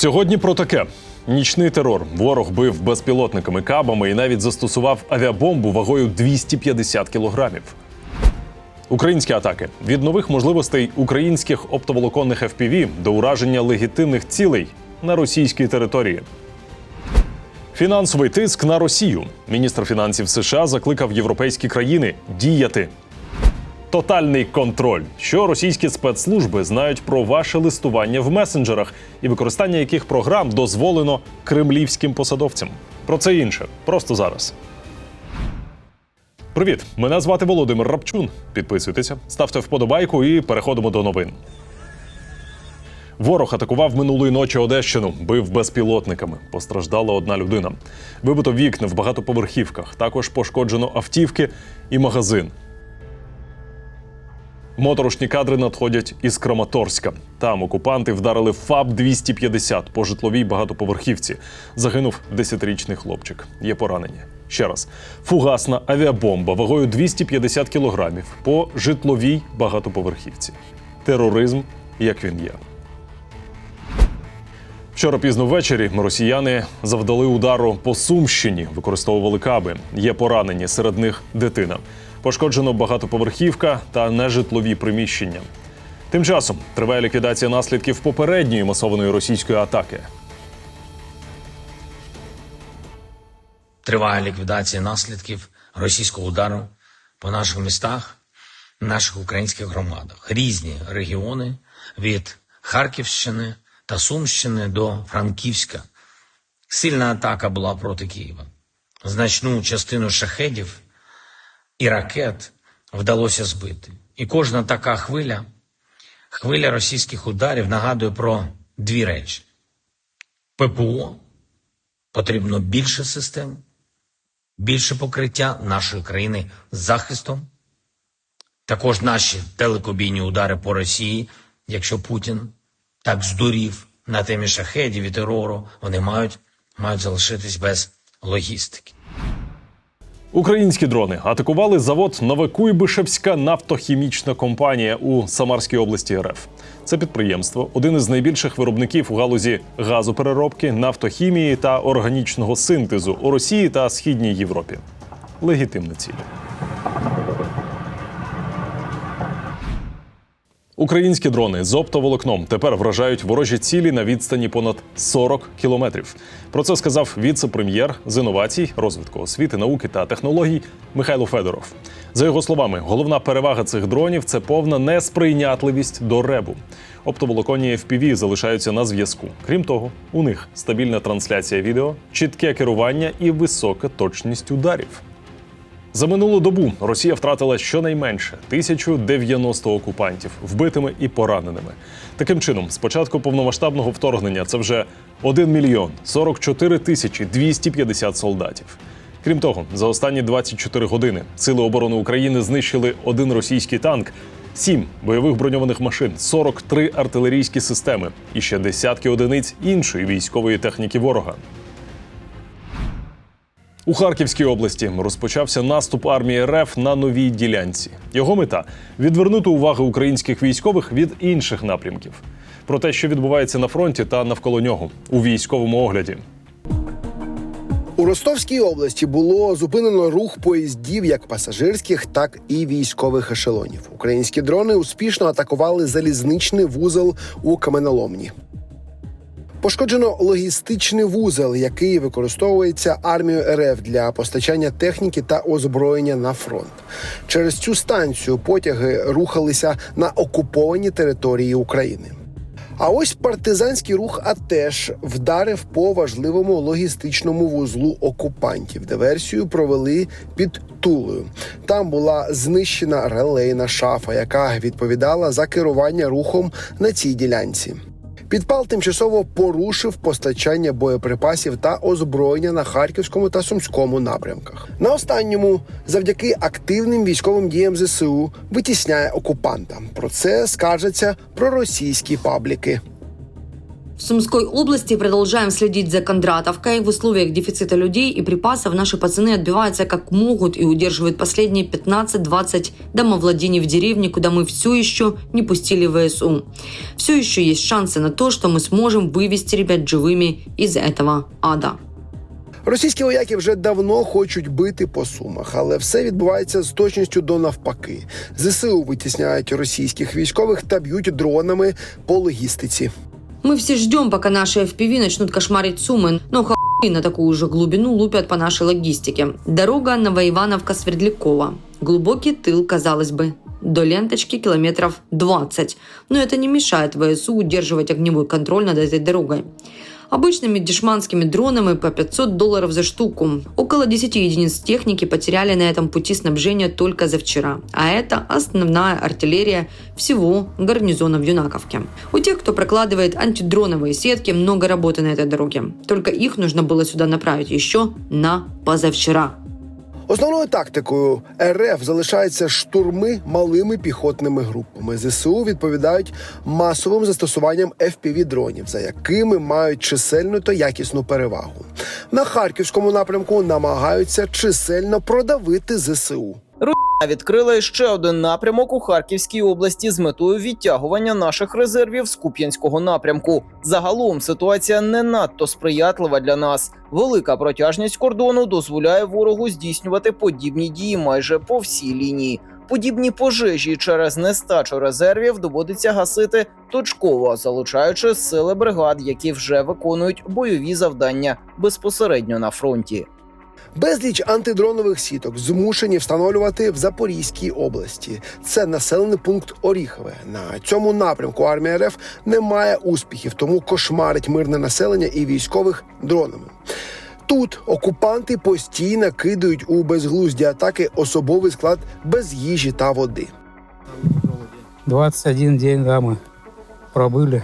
Сьогодні про таке. Нічний терор. Ворог бив безпілотниками, кабами і навіть застосував авіабомбу вагою 250 кілограмів. Українські атаки від нових можливостей українських оптоволоконних FPV до ураження легітимних цілей на російській території. Фінансовий тиск на Росію. Міністр фінансів США закликав європейські країни діяти. Тотальний контроль, що російські спецслужби знають про ваше листування в месенджерах і використання яких програм дозволено кремлівським посадовцям. Про це інше просто зараз. Привіт! Мене звати Володимир Рапчун. Підписуйтеся, ставте вподобайку і переходимо до новин. Ворог атакував минулої ночі Одещину, бив безпілотниками. Постраждала одна людина. Вибито вікна в багатоповерхівках. Також пошкоджено автівки і магазин. Моторошні кадри надходять із Краматорська. Там окупанти вдарили ФАБ 250 по житловій багатоповерхівці. Загинув 10-річний хлопчик. Є поранення. Ще раз, фугасна авіабомба вагою 250 кілограмів по житловій багатоповерхівці. Тероризм, як він є. Вчора пізно ввечері росіяни завдали удару по Сумщині, використовували каби. Є поранені, серед них дитина. Пошкоджено багатоповерхівка та нежитлові приміщення. Тим часом триває ліквідація наслідків попередньої масованої російської атаки. Триває ліквідація наслідків російського удару по наших містах, наших українських громадах. Різні регіони від Харківщини та Сумщини до Франківська. Сильна атака була проти Києва. Значну частину шахедів і ракет вдалося збити. І кожна така хвиля, хвиля російських ударів нагадує про дві речі: ППО потрібно більше систем, більше покриття нашої країни захистом. Також наші телекобійні удари по Росії, якщо Путін так здурів на темі шахедів і терору, вони мають, мають залишитись без логістики. Українські дрони атакували завод Новокуйбишевська нафтохімічна компанія у Самарській області РФ. Це підприємство один із найбільших виробників у галузі газопереробки, нафтохімії та органічного синтезу у Росії та Східній Європі. Легітимна ціль. Українські дрони з оптоволокном тепер вражають ворожі цілі на відстані понад 40 кілометрів. Про це сказав віце-прем'єр з інновацій, розвитку освіти, науки та технологій Михайло Федоров. За його словами, головна перевага цих дронів це повна несприйнятливість до ребу. Оптоволоконні FPV залишаються на зв'язку. Крім того, у них стабільна трансляція відео, чітке керування і висока точність ударів. За минулу добу Росія втратила щонайменше 1090 окупантів вбитими і пораненими. Таким чином, з початку повномасштабного вторгнення це вже 1 мільйон 44 тисячі 250 солдатів. Крім того, за останні 24 години Сили оборони України знищили один російський танк, 7 бойових броньованих машин, 43 артилерійські системи і ще десятки одиниць іншої військової техніки ворога. У Харківській області розпочався наступ армії РФ на новій ділянці. Його мета відвернути увагу українських військових від інших напрямків. Про те, що відбувається на фронті та навколо нього у військовому огляді. У Ростовській області було зупинено рух поїздів як пасажирських, так і військових ешелонів. Українські дрони успішно атакували залізничний вузол у каменоломні. Пошкоджено логістичний вузол, який використовується армією РФ для постачання техніки та озброєння на фронт. Через цю станцію потяги рухалися на окуповані території України. А ось партизанський рух АТЕШ вдарив по важливому логістичному вузлу окупантів. Диверсію провели під Тулою. Там була знищена релейна шафа, яка відповідала за керування рухом на цій ділянці. Підпал тимчасово порушив постачання боєприпасів та озброєння на харківському та сумському напрямках. На останньому, завдяки активним військовим діям ЗСУ, витісняє окупанта. Про це скаржаться проросійські пабліки. В Сумской области продолжаем следить за Кондратовкой. В условиях дефицита людей и припасов наши пацаны отбиваются как могут и удерживают последние 15-20 домовладений в деревне, куда мы все еще не пустили ВСУ. Все еще есть шансы на то, что мы сможем вывести ребят живыми из этого ада. Російські вояки вже давно хочуть бити по сумах, але все відбувається з точністю до навпаки. ЗСУ витісняють російських військових та б'ють дронами по логістиці. Мы все ждем, пока наши FPV начнут кошмарить Сумы, но хуй на такую же глубину лупят по нашей логистике. Дорога Новоивановка-Свердлякова. Глубокий тыл, казалось бы. До ленточки километров 20. Но это не мешает ВСУ удерживать огневой контроль над этой дорогой. Обычными дешманскими дронами по 500 долларов за штуку. Около 10 единиц техники потеряли на этом пути снабжения только за вчера. А это основная артиллерия всего гарнизона в Юнаковке. У тех, кто прокладывает антидроновые сетки, много работы на этой дороге. Только их нужно было сюда направить еще на позавчера. Основною тактикою РФ залишаються штурми малими піхотними групами. ЗСУ відповідають масовим застосуванням fpv дронів, за якими мають чисельну та якісну перевагу. На харківському напрямку намагаються чисельно продавити ЗСУ. Відкрили ще один напрямок у Харківській області з метою відтягування наших резервів з Куп'янського напрямку. Загалом ситуація не надто сприятлива для нас. Велика протяжність кордону дозволяє ворогу здійснювати подібні дії майже по всій лінії. Подібні пожежі через нестачу резервів доводиться гасити точково, залучаючи сили бригад, які вже виконують бойові завдання безпосередньо на фронті. Безліч антидронових сіток змушені встановлювати в Запорізькій області. Це населений пункт Оріхове. На цьому напрямку армія РФ не має успіхів, тому кошмарить мирне населення і військових дронами. Тут окупанти постійно кидають у безглузді атаки особовий склад без їжі та води. 21 день, да, мы пробыли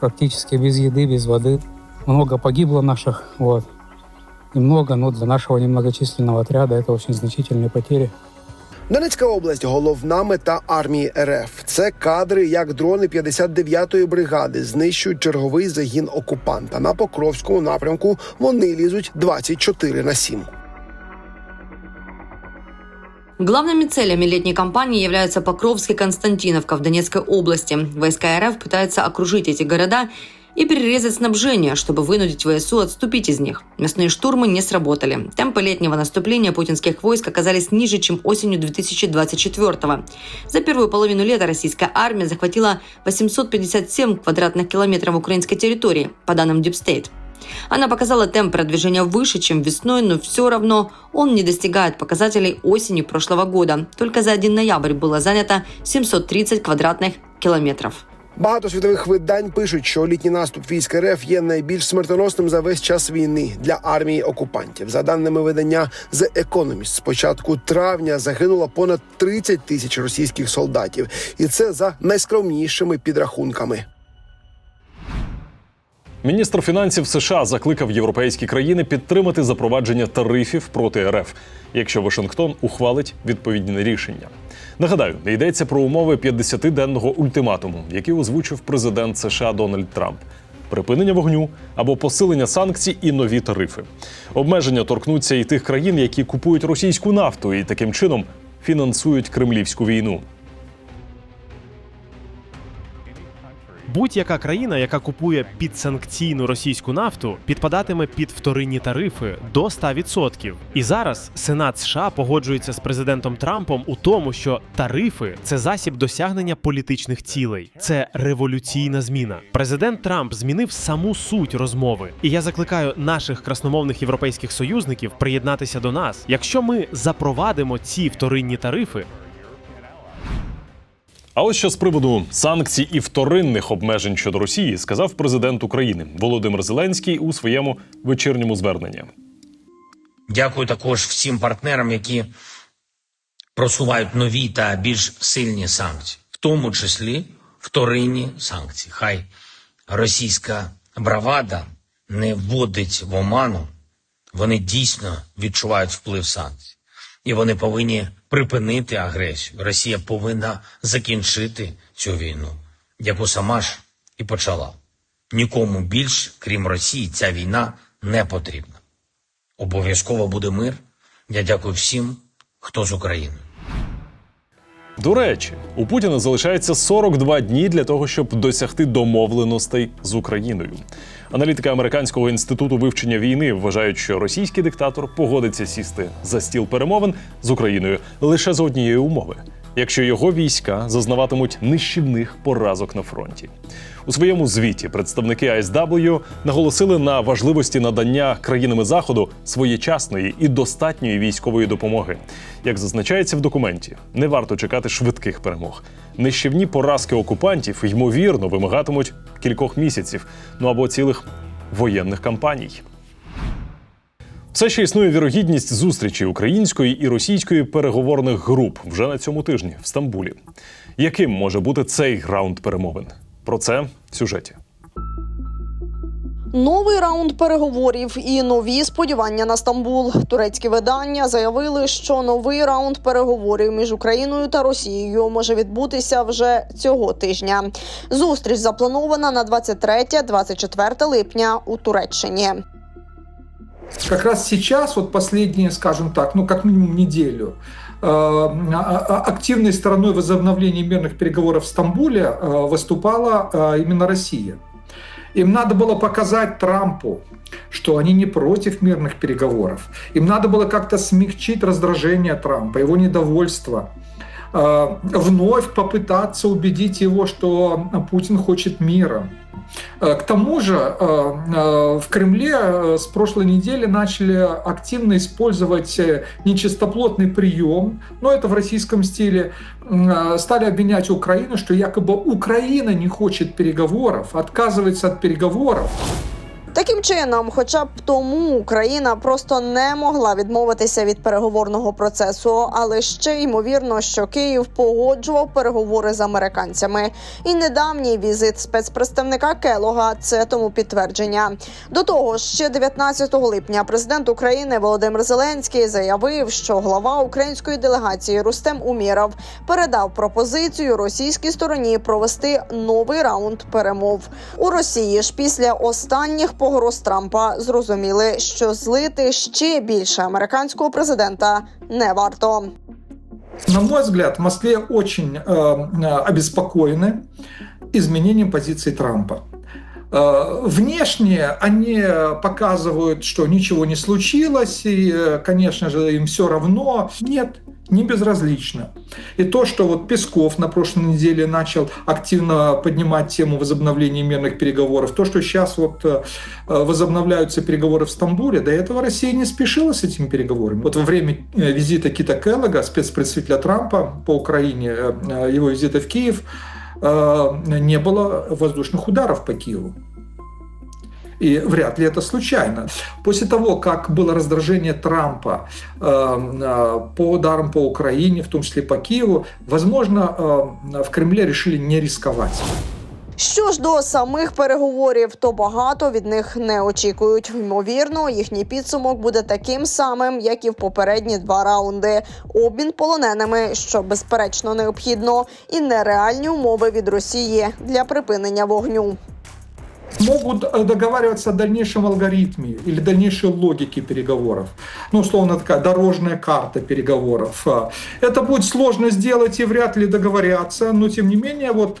практически без еды, без воды. Много погибло наших, вот. Немного, но для нашего немногочисленного отряда это очень значительные потери. Донецька область головна мета армії РФ. Це кадри, як дрони 59-ї бригади знищують черговий загін окупанта. На Покровському напрямку вони лізуть 24 на 7. Главными целями летней кампании являются Покровск и Константиновка в Донецкой области. Войска РФ пытаются окружить эти города и перерезать снабжение, чтобы вынудить ВСУ отступить из них. Мясные штурмы не сработали. Темпы летнего наступления путинских войск оказались ниже, чем осенью 2024 -го. За первую половину лета российская армия захватила 857 квадратных километров украинской территории, по данным Deep State. Она показала темп продвижения выше, чем весной, но все равно он не достигает показателей осени прошлого года. Только за 1 ноябрь было занято 730 квадратных километров. Багато світових видань пишуть, що літній наступ військ РФ є найбільш смертоносним за весь час війни для армії окупантів. За даними видання The Economist, з початку травня загинуло понад 30 тисяч російських солдатів, і це за найскромнішими підрахунками. Міністр фінансів США закликав європейські країни підтримати запровадження тарифів проти РФ, якщо Вашингтон ухвалить відповідні рішення. Нагадаю, йдеться про умови 50-денного ультиматуму, який озвучив президент США Дональд Трамп. Припинення вогню або посилення санкцій і нові тарифи. Обмеження торкнуться і тих країн, які купують російську нафту і таким чином фінансують кремлівську війну. Будь-яка країна, яка купує підсанкційну російську нафту, підпадатиме під вторинні тарифи до 100%. І зараз Сенат США погоджується з президентом Трампом у тому, що тарифи це засіб досягнення політичних цілей. Це революційна зміна. Президент Трамп змінив саму суть розмови. І я закликаю наших красномовних європейських союзників приєднатися до нас. Якщо ми запровадимо ці вторинні тарифи, А що з приводу санкцій і вторинних обмежень щодо Росії сказав президент України Володимир Зеленський у своєму вечірньому зверненні. Дякую також всім партнерам, які просувають нові та більш сильні санкції, в тому числі вторинні санкції. Хай російська бравада не вводить в оману, вони дійсно відчувають вплив санкцій. І вони повинні припинити агресію. Росія повинна закінчити цю війну, яку сама ж і почала. Нікому більш, крім Росії, ця війна не потрібна. Обов'язково буде мир. Я дякую всім, хто з Україною. До речі, у Путіна залишається 42 дні для того, щоб досягти домовленостей з Україною. Аналітики американського інституту вивчення війни вважають, що російський диктатор погодиться сісти за стіл перемовин з Україною лише з однієї умови. Якщо його війська зазнаватимуть нищівних поразок на фронті, у своєму звіті представники ISW наголосили на важливості надання країнами заходу своєчасної і достатньої військової допомоги. Як зазначається в документі, не варто чекати швидких перемог. Нищівні поразки окупантів ймовірно вимагатимуть кількох місяців, ну або цілих воєнних кампаній. Все ще існує вірогідність зустрічі української і російської переговорних груп вже на цьому тижні в Стамбулі. Яким може бути цей раунд перемовин? Про це в сюжеті. Новий раунд переговорів і нові сподівання на Стамбул. Турецькі видання заявили, що новий раунд переговорів між Україною та Росією може відбутися вже цього тижня. Зустріч запланована на 23-24 липня у Туреччині. Как раз сейчас, вот последние, скажем так, ну как минимум неделю, э, а- а- активной стороной возобновления мирных переговоров в Стамбуле э, выступала э, именно Россия. Им надо было показать Трампу, что они не против мирных переговоров. Им надо было как-то смягчить раздражение Трампа, его недовольство, вновь попытаться убедить его, что Путин хочет мира. Э, К тому же э, э, в Кремле э, с прошлой недели начали активно использовать э, нечистоплотный прием, но это в российском стиле, э, стали обвинять Украину, что якобы Украина не хочет переговоров, отказывается от переговоров. Таким чином, хоча б тому Україна просто не могла відмовитися від переговорного процесу, але ще ймовірно, що Київ погоджував переговори з американцями. І недавній візит спецпредставника Келога це тому підтвердження. До того ще 19 липня президент України Володимир Зеленський заявив, що глава української делегації Рустем Уміров передав пропозицію російській стороні провести новий раунд перемов у Росії. ж після останніх погроз Трампа зрозуміли, що злити ще більше американського президента не варто. На мой взгляд, в Москве очень э, э, обеспокоены изменением позиции Трампа. Э, Внешне они показывают, что ничего не случилось, и, э, конечно же, им все равно. Нет, не безразлично. И то, что вот Песков на прошлой неделе начал активно поднимать тему возобновления мирных переговоров, то, что сейчас вот э, возобновляются переговоры в Стамбуле, до этого Россия не спешила с этими переговорами. Вот во время визита Кита Келлога, спецпредставителя Трампа по Украине, его визита в Киев, не было воздушных ударов по Киеву. И вряд ли это случайно. После того, как было раздражение Трампа э, э, по ударам по Украине, в том числе по Киеву, возможно, э, в Кремле решили не рисковать. Що ж до самих переговорів, то багато від них не очікують. Ймовірно, їхній підсумок буде таким самим, як і в попередні два раунди: обмін полоненими, що безперечно необхідно, і нереальні умови від Росії для припинення вогню. Могут э, договариваться о дальнейшем алгоритме или дальнейшей логике переговоров. Ну, условно, такая дорожная карта переговоров. А, Это будет сложно сделать и вряд ли договорятся, но тем не менее, вот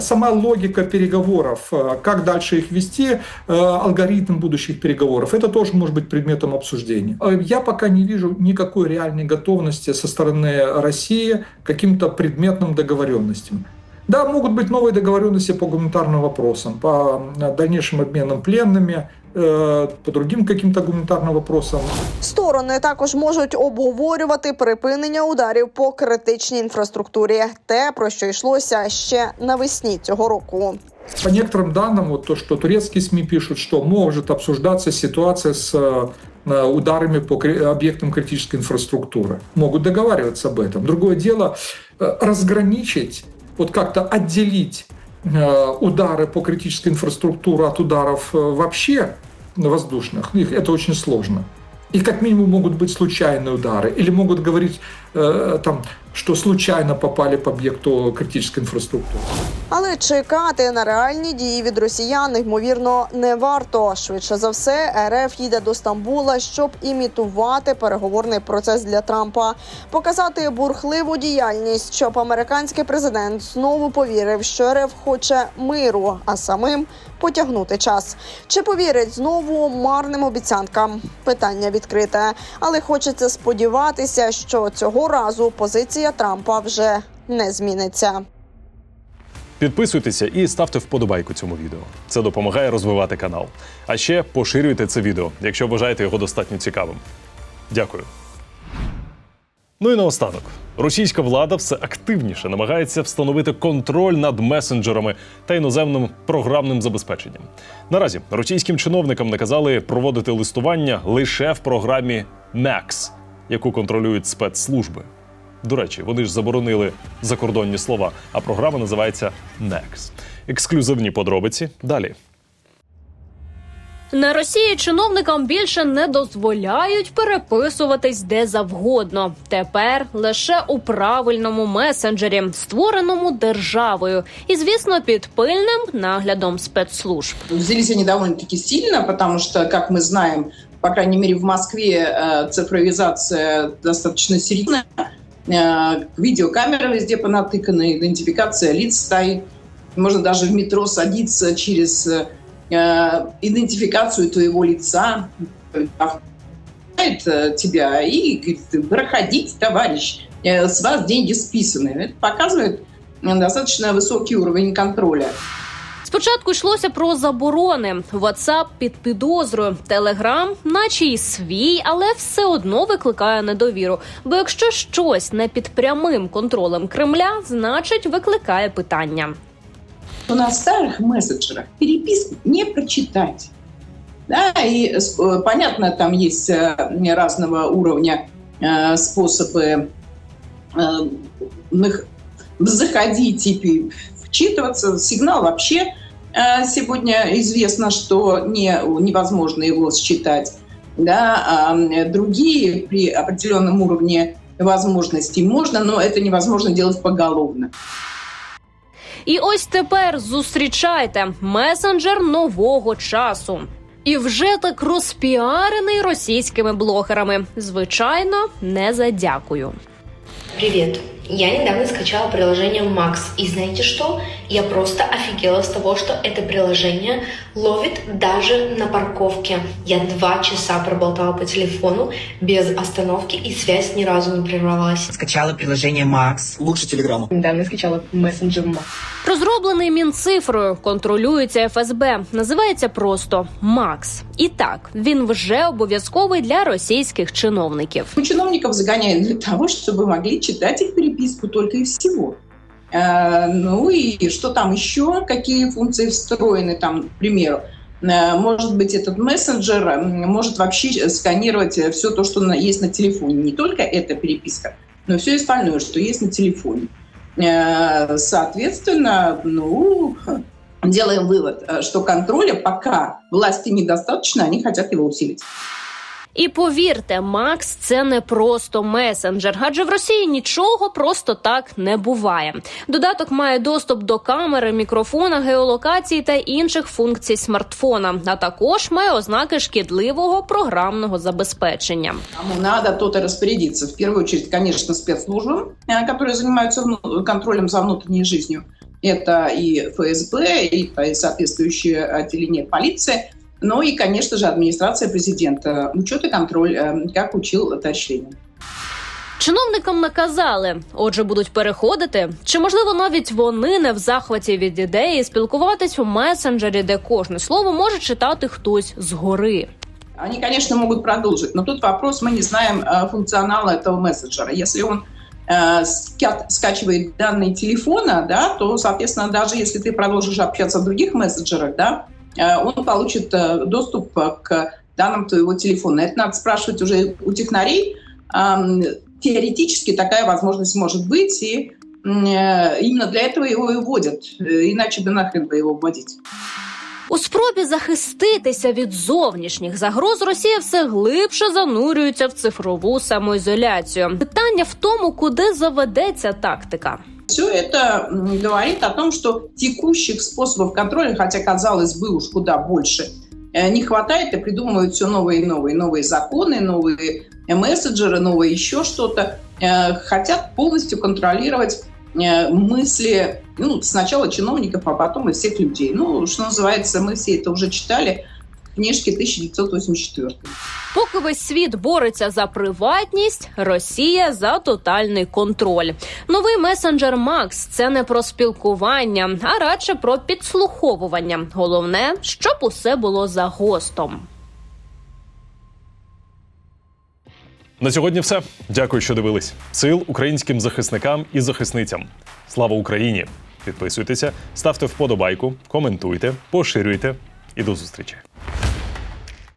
сама логика переговоров, а, как дальше их вести, э, алгоритм будущих переговоров, это тоже может быть предметом обсуждения. Э, Я пока не вижу никакой реальной готовности со стороны России к каким-то предметным договоренностям. Да, могут быть новые договоренности по гуманитарным вопросам, по э, дальнейшим обменам пленными, э, по другим каким-то гуманитарным вопросам. Сторони також можуть обговорювати припинення ударів по критичній інфраструктурі, те про що йшлося ще навесні цього року. По некоторым данным, вот то, что турецкие СМИ пишут, что может обсуждаться ситуация с э, э, ударами по кри- объектам критической инфраструктуры. Могут договариваться об этом. Другое дело э, разграничить, вот как-то отделить э, удары по критической инфраструктуре от ударов э, вообще воздушных. Их это очень сложно. И как минимум могут быть случайные удары. Или могут говорить э, там, что случайно попали по объекту критической инфраструктуры. Але чекати на реальні дії від росіян ймовірно не варто. Швидше за все, РФ їде до Стамбула, щоб імітувати переговорний процес для Трампа, показати бурхливу діяльність, щоб американський президент знову повірив, що РФ хоче миру, а самим потягнути час. Чи повірить знову марним обіцянкам? Питання відкрите, але хочеться сподіватися, що цього разу позиція Трампа вже не зміниться. Підписуйтеся і ставте вподобайку цьому відео. Це допомагає розвивати канал. А ще поширюйте це відео, якщо вважаєте його достатньо цікавим. Дякую. Ну і наостанок. Російська влада все активніше намагається встановити контроль над месенджерами та іноземним програмним забезпеченням. Наразі російським чиновникам наказали проводити листування лише в програмі MAX, яку контролюють спецслужби. До речі, вони ж заборонили закордонні слова, а програма називається NEX. Ексклюзивні подробиці далі. На Росії чиновникам більше не дозволяють переписуватись де завгодно. Тепер лише у правильному месенджері, створеному державою, і звісно, під пильним наглядом спецслужб. Взялись они довольно-таки сильно, потому что, как мы знаем, по крайней мере в Москве э, цифровизация достаточно серьезная. Э, Видеокамеры везде понатыканы, идентификация лиц стоит. Можно даже в метро садиться через э, идентификацию твоего лица, э, тебя и говорит, проходите, товарищ, э, с вас деньги списаны. Это показывает э, достаточно высокий уровень контроля. Спочатку йшлося про заборони. WhatsApp під підозрою, Telegram наче й свій, але все одно викликає недовіру. Бо якщо щось не під прямим контролем Кремля, значить викликає питання. Что на старых мессенджерах переписку не прочитать. Да, и э, понятно, там есть э, разного уровня э, способы э, заходить и вчитываться. Сигнал вообще э, сегодня известно, что не, невозможно его считать. Да, а другие при определенном уровне возможностей можно, но это невозможно делать поголовно. І ось тепер зустрічайте месенджер нового часу. І вже так розпіарений російськими блогерами. Звичайно, не за дякую. Привет! Я недавно скачала приложение Max, и знаете что? Я просто офигела с того, что это приложение ловит даже на парковке. Я два часа проболтала по телефону без остановки, и связь ни разу не прервалась. Скачала приложение Max. Лучше Телеграма. Недавно скачала мессенджер Max. Розроблений мінцифрою, контролюється ФСБ. Називається просто Макс. І так він вже обов'язковий для російських чиновників. У чиновников загоняют для того, чтобы могли читать их переписку только и всего. Э, Ну и что там еще, какие функции встроены там, к примеру. Э, Может быть, этот мессенджер может вообще сканировать все то, что есть на телефоне. Не только эта переписка, но все остальное, что есть на телефоне. Э, Соответственно, ну, делаем вывод, что контроля пока власти недостаточно, они хотят его усилить. І повірте, Макс це не просто месенджер, адже в Росії нічого просто так не буває. Додаток має доступ до камери, мікрофона, геолокації та інших функцій смартфона, а також має ознаки шкідливого програмного забезпечення. Кому надо, то-то распорядиться. В первую очередь, конечно, спецслужбам, э, которые занимаются вну- контролем за внутренней жизнью. Это и ФСБ, и, и соответствующие отделения полиции. Ну и, конечно же, администрация президента. Учет и контроль, э, как учил товарищ Ленин. Чиновникам наказали, отже, будуть переходити. Чи можливо навіть вони не в захваті від ідеї спілкуватись у месенджері, де кожне слово може читати хтось згори. Они, конечно, могут продолжить, но тут вопрос, мы не знаем э, функционала этого мессенджера. Если он э, ска- скачивает данные телефона, да, то, соответственно, даже если ты продолжишь общаться в других мессенджерах, да, э, он получит э, доступ э, к данным твоего телефона. Это надо спрашивать уже у технарей. Ам, Теоретически такая возможность может быть, и м, э, именно для этого его и вводят. Э, Иначе бы нахрен бы его вводить. У спробі захиститися від зовнішніх загроз Росія все глибше занурюється в цифрову самоізоляцію. Питання в тому, куди заведеться тактика. Все это говорит о том, что текущих способов контроля, хотя казалось бы уж куда больше, э, не хватает и придумывают все новые и новые, новые законы, новые мессенджеры, новые еще что-то. Э, Хотят полностью контролировать э, мысли, ну, сначала чиновников, а потом и всех людей. Ну, что называется, мы все это уже читали в книжке 1984. Поки весь світ бореться за приватність, Росія за тотальний контроль. Новий месенджер Макс це не про спілкування, а радше про підслуховування. Головне, щоб усе було за гостом. На сьогодні все. Дякую, що дивились. Сил українським захисникам і захисницям. Слава Україні! Підписуйтеся, ставте вподобайку, коментуйте, поширюйте і до зустрічі.